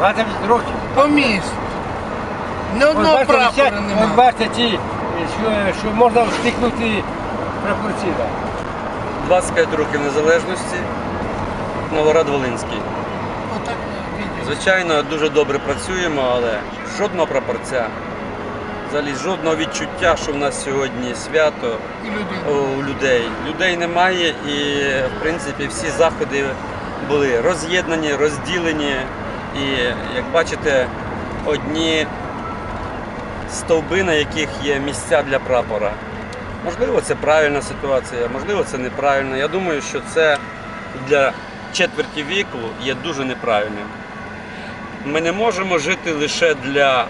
20 років. По місту. Ось одного бачите, прапора ось немає. бачите ті, що, що можна встикнути прапорці. да. 25 років незалежності. Новоград Волинський. Отак відео. Звичайно, дуже добре працюємо, але жодного прапорця, взагалі жодного відчуття, що в нас сьогодні свято І люди. у людей. Людей немає і, в принципі, всі заходи були роз'єднані, розділені. І, як бачите, одні стовби, на яких є місця для прапора. Можливо, це правильна ситуація, можливо, це неправильно. Я думаю, що це для четверті віку є дуже неправильним. Ми не можемо жити лише для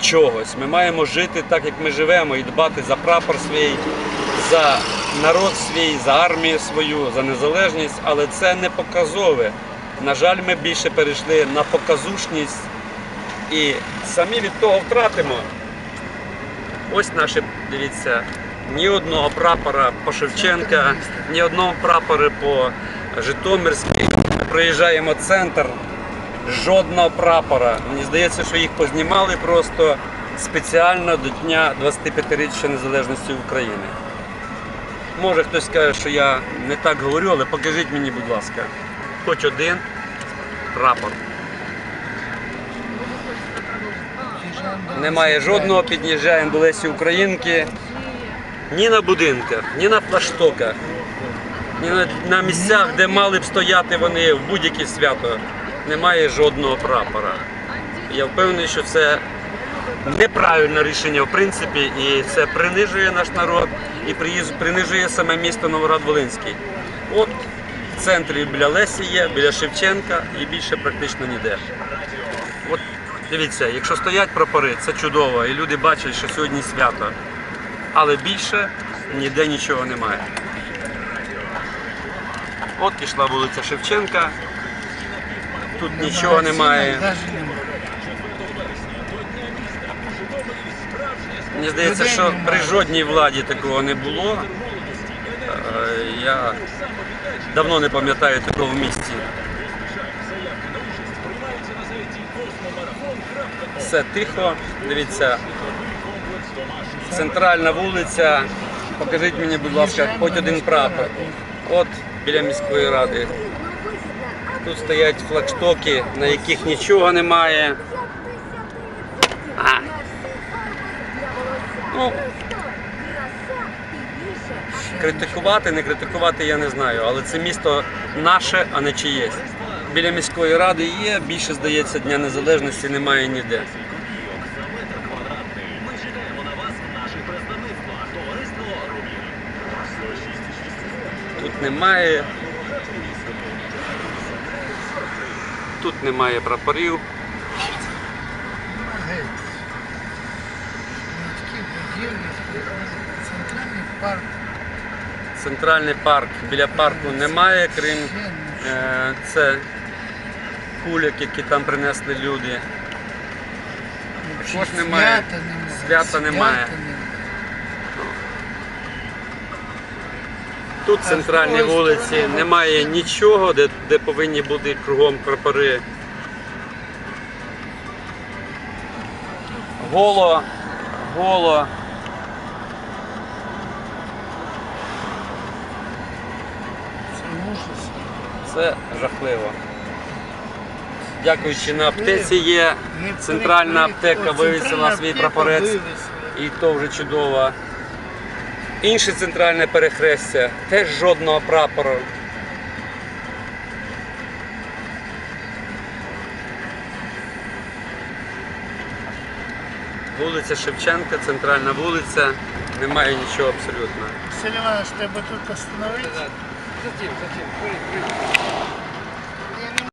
чогось. Ми маємо жити так, як ми живемо, і дбати за прапор свій, за народ свій, за армію свою, за незалежність, але це не показове. На жаль, ми більше перейшли на показушність і самі від того втратимо. Ось наші, дивіться, ні одного прапора по Шевченка, ні одного прапора по Житомирській. Ми проїжджаємо центр, жодного прапора. Мені здається, що їх познімали просто спеціально до дня 25-річчя незалежності України. Може хтось скаже, що я не так говорю, але покажіть мені, будь ласка, хоч один прапор. Немає жодного, під'їжджаємо до Лесі Українки. Ні на будинках, ні на флаштоках, ні на, на місцях, де мали б стояти вони в будь-яке свято. Немає жодного прапора. Я впевнений, що це неправильне рішення в принципі, і це принижує наш народ і принижує саме місто Новоград-Волинський. От центрі біля Лесі є, біля Шевченка і більше практично ніде. От дивіться, якщо стоять прапори, це чудово, і люди бачать, що сьогодні свято. Але більше ніде нічого немає. От пішла вулиця Шевченка. Тут нічого немає. Мені здається, що при жодній владі такого не було. Е, Я давно не пам'ятаю такого в місті. Все тихо. Дивіться. Центральна вулиця. Покажіть мені, будь ласка, хоч один прапор. От біля міської ради. Тут стоять флагштоки, на яких нічого немає. Ну, критикувати, не критикувати я не знаю, але це місто наше, а не чиєсь. Біля міської ради є, більше здається, Дня Незалежності немає ніде. Тут немає. Тут немає прапорів. Центральний парк. Центральний парк. Біля парку немає, крім е, це кульок, які там принесли люди. Також немає. Свята немає. Свята немає. Тут центральні вулиці немає нічого, де, де повинні бути кругом прапори. Голо, голо. Це. Жахливо. Дякуючи на аптеці є центральна аптека вивісила свій прапорець, і то вже чудово. Інше центральне перехрестя, теж жодного прапору. Вулиця Шевченка, центральна вулиця, немає нічого абсолютно. Василь Іванович, тебе тут остановити? 是九十九，对对。